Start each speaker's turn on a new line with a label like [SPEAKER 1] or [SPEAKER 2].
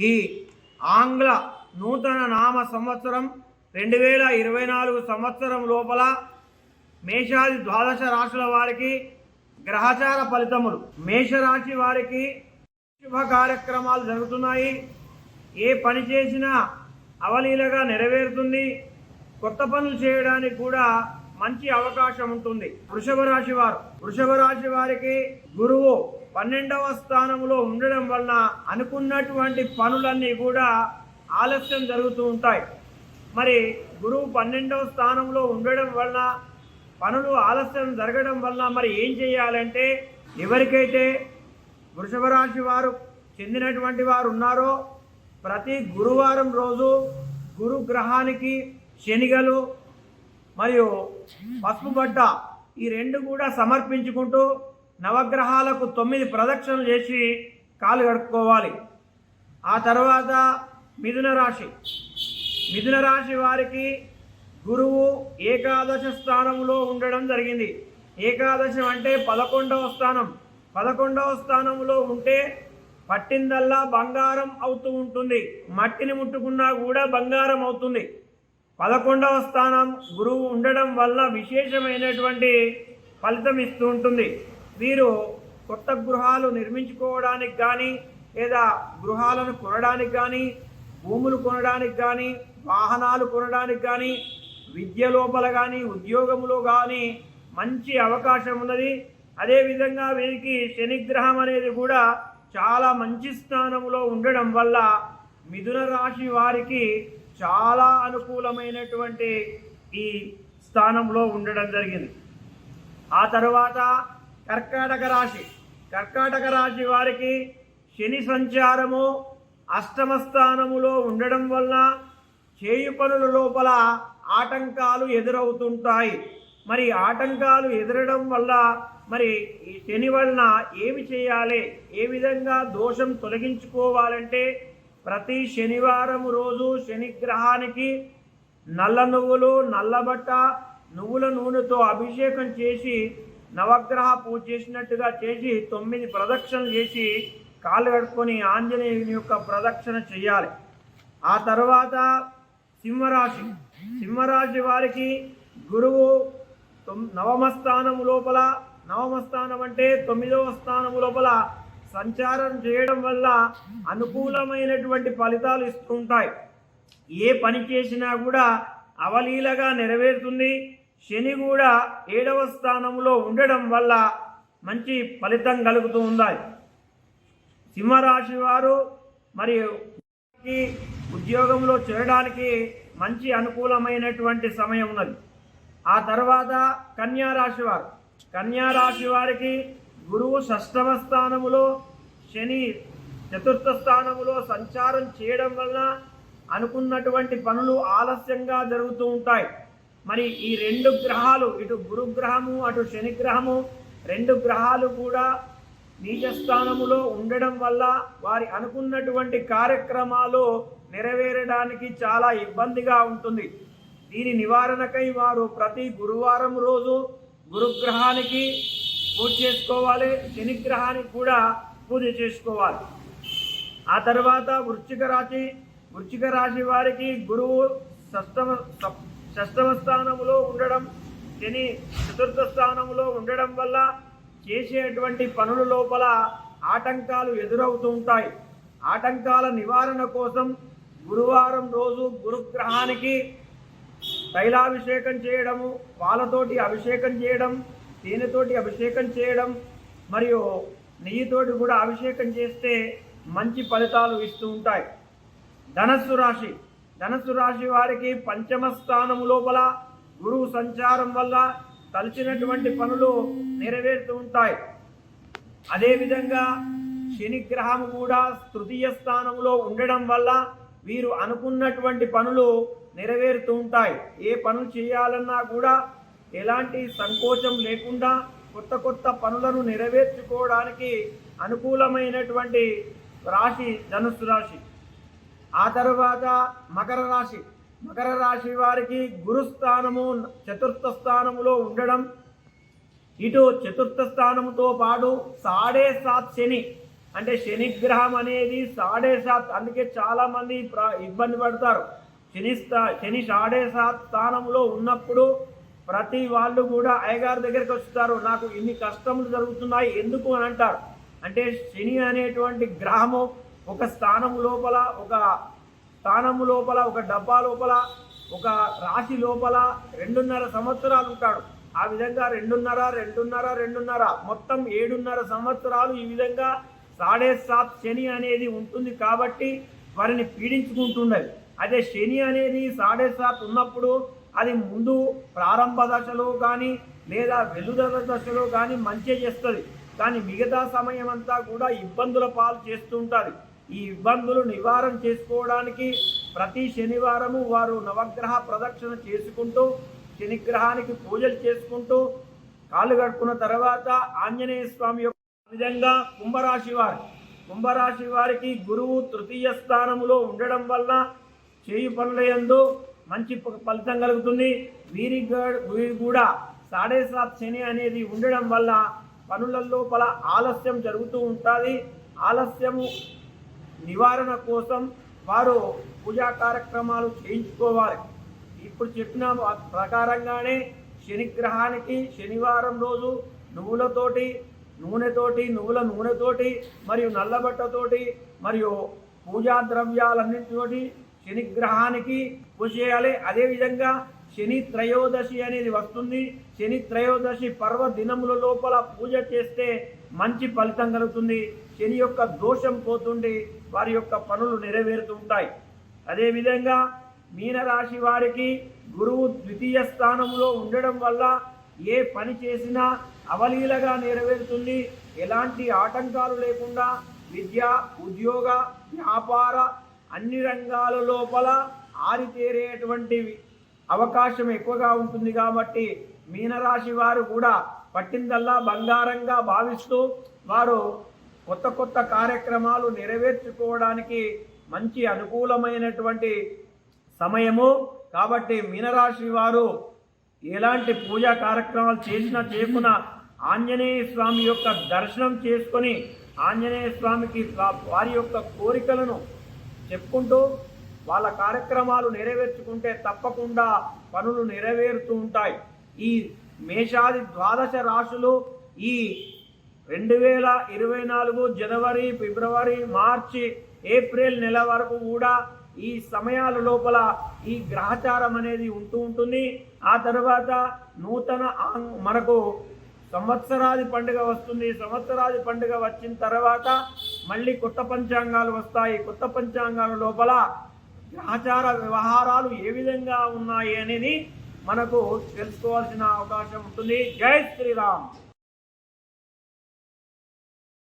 [SPEAKER 1] ఈ ఆంగ్ల నూతన నామ సంవత్సరం రెండు వేల ఇరవై నాలుగు సంవత్సరం లోపల మేషాది ద్వాదశ రాశుల వారికి గ్రహచార ఫలితములు. మేషరాశి వారికి శుభ కార్యక్రమాలు జరుగుతున్నాయి. ఏ పని చేసినా అవలీలగా నెరవేరుతుంది. కొత్త పనులు చేయడానికి కూడా మంచి అవకాశం ఉంటుంది. వృషభ రాశి వారు. వృషభ రాశి వారికి గురువు పన్నెండవ స్థానంలో ఉండడం వలన అనుకున్నటువంటి పనులన్నీ కూడా ఆలస్యం జరుగుతూ ఉంటాయి. మరి గురువు పన్నెండవ స్థానంలో ఉండడం వలన పనులు ఆలస్యం జరగడం వలన మరి ఏం చేయాలంటే ఎవరికైతే వృషభ రాశి వారు చెందినటువంటి వారు ఉన్నారో ప్రతి గురువారం రోజు గురు గ్రహానికి శనిగలు మరియు పసుపు బట్ట ఈ రెండు కూడా సమర్పించుకుంటూ నవగ్రహాలకు తొమ్మిది ప్రదక్షిణలు చేసి కాలు కడుక్కోవాలి. ఆ తర్వాత మిథున రాశి. మిథున రాశి వారికి గురువు ఏకాదశ స్థానంలో ఉండడం జరిగింది. ఏకాదశం అంటే పదకొండవ స్థానం. పదకొండవ స్థానంలో ఉంటే పట్టిందల్లా బంగారం అవుతూ ఉంటుంది. మట్టిని ముట్టుకున్నా కూడా బంగారం అవుతుంది. పదకొండవ స్థానం గురువు ఉండడం వల్ల విశేషమైనటువంటి ఫలితం ఇస్తూ ఉంటుంది. వీరు కొత్త గృహాలు నిర్మించుకోవడానికి కానీ లేదా గృహాలను కొనడానికి కానీ భూములు కొనడానికి కానీ వాహనాలు కొనడానికి కానీ విద్య లోపల కానీ ఉద్యోగంలో కానీ మంచి అవకాశం ఉన్నది. అదేవిధంగా వీరికి శనిగ్రహం అనేది కూడా చాలా మంచి స్థానంలో ఉండడం వల్ల మిథున రాశి వారికి చాలా అనుకూలమైనటువంటి ఈ స్థానంలో ఉండడం జరిగింది. ఆ తర్వాత కర్కాటక రాశి. కర్కాటక రాశి వారికి శని సంచారము అష్టమ స్థానములో ఉండడం వలన చేయు పనుల లోపల ఆటంకాలు ఎదురవుతుంటాయి. మరి ఆటంకాలు ఎదురడం వల్ల మరి ఈ శని వలన ఏమి చేయాలి? ఏ విధంగా దోషం తొలగించుకోవాలంటే ప్రతి శనివారం రోజు శనిగ్రహానికి నల్ల నువ్వులు నల్లబట్ట నువ్వుల నూనెతో అభిషేకం చేసి నవగ్రహ పూజ చేసినట్టుగా చేసి తొమ్మిది ప్రదక్షిణలు చేసి కాళ్ళు కడుక్కొని ఆంజనేయుని యొక్క ప్రదక్షిణ చేయాలి ఆ తర్వాత సింహరాశి. సింహరాశి వారికి గురువు తొమ్- నవమ స్థానం లోపల నవమ స్థానం అంటే తొమ్మిదవ స్థానము లోపల సంచారం చేయడం వల్ల అనుకూలమైనటువంటి ఫలితాలు ఇస్తుంటాయి ఏ పని చేసినా కూడా అవలీలగా నెరవేరుతుంది. శని కూడా ఏడవ స్థానంలో ఉండడం వల్ల మంచి ఫలితం కలుగుతూ ఉన్నాయి సింహరాశి వారు మరియు ఉద్యోగంలో చేరడానికి మంచి అనుకూలమైనటువంటి సమయం ఉన్నది. ఆ తర్వాత కన్యారాశి వారు. కన్యా రాశి వారికి గురువు షష్టమ స్థానములో శని చతుర్థ స్థానములో సంచారం చేయడం వలన అనుకున్నటువంటి పనులు ఆలస్యంగా జరుగుతూ ఉంటాయి. మరి ఈ రెండు గ్రహాలు ఇటు గురుగ్రహము అటు శనిగ్రహము రెండు గ్రహాలు కూడా నీచస్థానములో ఉండడం వల్ల వారి అనుకున్నటువంటి కార్యక్రమాలు నెరవేరడానికి చాలా ఇబ్బందిగా ఉంటుంది. దీని నివారణకై వారు ప్రతి గురువారం రోజు గురుగ్రహానికి పూజ చేసుకోవాలి శనిగ్రహానికి కూడా పూజ చేసుకోవాలి. ఆ తర్వాత వృశ్చిక రాశి వృశ్చిక రాశి వారికి గురువు సప్తమ సప్- షష్టమ స్థానములో ఉండడం శని చతుర్థ స్థానములో ఉండడం వల్ల చేసేటువంటి పనుల లోపల ఆటంకాలు ఎదురవుతూ ఉంటాయి. ఆటంకాల నివారణ కోసం గురువారం రోజు గురుగ్రహానికి తైలాభిషేకం చేయడము పాలతోటి అభిషేకం చేయడం తేనెతోటి అభిషేకం చేయడం మరియు నెయ్యితోటి కూడా అభిషేకం చేస్తే మంచి ఫలితాలు ఇస్తూ ఉంటాయి. ధనస్సు రాశి ధనస్సు రాశి వారికి పంచమ స్థానము లోపల గురువు సంచారం వల్ల తలచినటువంటి పనులు నెరవేరుతూ ఉంటాయి. అదేవిధంగా శనిగ్రహం కూడా తృతీయ స్థానంలో ఉండడం వల్ల వీరు అనుకున్నటువంటి పనులు నెరవేరుతూ ఉంటాయి. ఏ పనులు చేయాలన్నా కూడా ఎలాంటి సంకోచం లేకుండా కొత్త కొత్త పనులను నెరవేర్చుకోవడానికి అనుకూలమైనటువంటి రాశి ధనుసు రాశి. ఆ తర్వాత మకర రాశి. మకర రాశి వారికి గురుస్థానము చతుర్థ స్థానములో ఉండడం ఇటు చతుర్థ స్థానముతో పాటు సాడే సాత్ శని. అంటే శనిగ్రహం అనేది సాడే సాత్. అందుకే చాలామంది ప్ర- ఇబ్బంది పడతారు. శని స్థా- శని సాడే సాత్ స్థానంలో ఉన్నప్పుడు ప్రతి వాళ్ళు కూడా అయ్యగారి దగ్గరికి వస్తారు. నాకు ఇన్ని కష్టములు జరుగుతున్నాయి ఎందుకు అని అంటారు. అంటే శని అనేటువంటి గ్రహము ఒక స్థానం లోపల ఒక స్థానము లోపల ఒక డబ్బా లోపల ఒక రాశి లోపల రెండున్నర సంవత్సరాలు ఉంటాడు. ఆ విధంగా రెండున్నర రెండున్నర రెండున్నర మొత్తం ఏడున్నర సంవత్సరాలు ఈ విధంగా సాడే సాత్ శని అనేది ఉంటుంది కాబట్టి వారిని పీడించుకుంటున్నది. అదే శని అనేది సాడే సాత్ ఉన్నప్పుడు అది ముందు ప్రారంభ దశలో కానీ లేదా వెలుదల దశలో కానీ మంచి చేస్తుంది. కానీ మిగతా సమయం అంతా కూడా ఇబ్బందుల పాలు చేస్తుంటుంది ఈ ఇబ్బందులు నివారణ చేసుకోవడానికి ప్రతి శనివారము వారు నవగ్రహ ప్రదక్షిణ చేసుకుంటూ శనిగ్రహానికి పూజలు చేసుకుంటూ కాలు కడుక్కున్న తర్వాత ఆంజనేయ స్వామి యొక్క విధంగా కుంభరాశి వారు. కుంభరాశి వారికి గురువు తృతీయ స్థానములో ఉండడం వల్ల చేయి పనుల ఎందు మంచి ఫలితం కలుగుతుంది. వీరి గా- కూడా సాడే సాత్ శని అనేది ఉండడం వల్ల పనుల లోపల ఆలస్యం జరుగుతూ ఉంటుంది. ఆలస్యము నివారణ కోసం వారు పూజా కార్యక్రమాలు చేయించుకోవాలి. ఇప్పుడు చెప్పిన ప్రకారంగానే శనిగ్రహానికి శనివారం రోజు నువ్వులతోటి నూనెతోటి నువ్వుల నూనెతోటి మరియు నల్లబట్టతోటి మరియు పూజా ద్రవ్యాలన్నింటితోటి శనిగ్రహానికి పూజ చేయాలి. అదేవిధంగా శని త్రయోదశి అనేది వస్తుంది. శని త్రయోదశి పర్వ దినముల లోపల పూజ చేస్తే మంచి ఫలితం కలుగుతుంది. శని యొక్క దోషం పోతుండి వారి యొక్క పనులు నెరవేరుతుంటాయి అదేవిధంగా మీనరాశి వారికి గురువు ద్వితీయ స్థానంలో ఉండడం వల్ల ఏ పని చేసినా అవలీలగా నెరవేరుతుంది. ఎలాంటి ఆటంకాలు లేకుండా విద్య ఉద్యోగ వ్యాపార అన్ని రంగాల లోపల ఆరితేరేటువంటి అవకాశం ఎక్కువగా ఉంటుంది కాబట్టి మీనరాశి వారు కూడా పట్టిందల్లా బంగారంగా భావిస్తూ వారు కొత్త కొత్త కార్యక్రమాలు నెరవేర్చుకోవడానికి మంచి అనుకూలమైనటువంటి సమయము. కాబట్టి మీనరాశి వారు ఎలాంటి పూజా కార్యక్రమాలు చేసినా చేయకున్నా ఆంజనేయ స్వామి యొక్క దర్శనం చేసుకొని ఆంజనేయ స్వామికి వారి యొక్క కోరికలను చెప్పుకుంటూ వాళ్ళ కార్యక్రమాలు నెరవేర్చుకుంటే తప్పకుండా పనులు నెరవేరుతూ ఉంటాయి. ఈ మేషాది ద్వాదశ రాశులు ఈ రెండు వేల ఇరవై నాలుగు జనవరి ఫిబ్రవరి మార్చి ఏప్రిల్ నెల వరకు కూడా ఈ సమయాల లోపల ఈ గ్రహచారం అనేది ఉంటూ ఉంటుంది. ఆ తర్వాత నూతన మనకు సంవత్సరాది పండుగ వస్తుంది. సంవత్సరాది పండుగ వచ్చిన తర్వాత మళ్ళీ కొత్త పంచాంగాలు వస్తాయి. కొత్త పంచాంగాల లోపల గ్రహచార వ్యవహారాలు ఏ విధంగా ఉన్నాయి అనేది మనకు తెలుసుకోవాల్సిన అవకాశం ఉంటుంది. జై శ్రీరామ్.